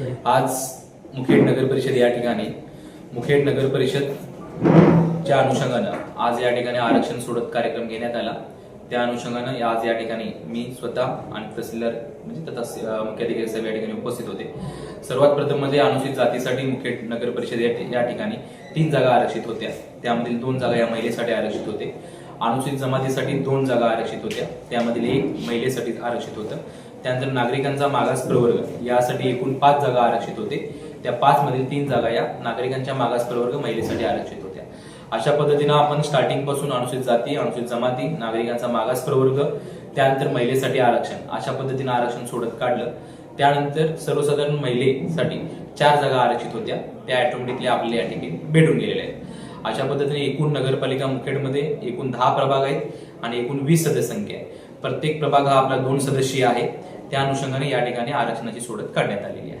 आज मुखेड नगर परिषद या ठिकाणी मुखेड नगर परिषदच्या अनुषंगानं आज या ठिकाणी आरक्षण सोडत कार्यक्रम घेण्यात आला. त्या अनुषंगानं आज या ठिकाणी मी स्वतः आणि तहसीलदार म्हणजे तथा मुख्याधिकारी साहेब या ठिकाणी उपस्थित होते. सर्वात प्रथम म्हणजे अनुसूचित जातीसाठी मुखेड नगर परिषद या या ठिकाणी तीन जागा आरक्षित होत्या. त्यामधील दोन जागा या महिलेसाठी आरक्षित होते. अनुसूचित जमातीसाठी दोन जागा आरक्षित होत्या. त्यामधील एक महिलेसाठी आरक्षित होतं. त्यानंतर नागरिकांचा मागास प्रवर्ग यासाठी एकूण पाच जागा आरक्षित होते. त्या पाच मधील तीन जागा या नागरिकांच्या मागास प्रवर्ग महिलेसाठी आरक्षित होत्या. अशा पद्धतीनं आपण स्टार्टिंगपासून अनुसूचित जाती अनुसूचित जमाती नागरिकांचा मागास प्रवर्ग त्यानंतर महिलेसाठी आरक्षण अशा पद्धतीनं आरक्षण सोडत काढलं. त्यानंतर सर्वसाधारण महिलेसाठी चार जागा आरक्षित होत्या. त्या ऑटोमॅटिकली आपल्या या ठिकाणी भेटून गेलेल्या आहेत. अशा पद्धतीने एकूण नगरपालिका मुखेडमध्ये एकूण दहा प्रभाग आहेत आणि एकूण वीस सदस्यसंख्या आहे. प्रत्येक प्रभाग हा आपला दोन सदस्यीय आहे. त्या अनुषंगाने या ठिकाणी आरक्षणाची सोडत काढण्यात आलेली आहे.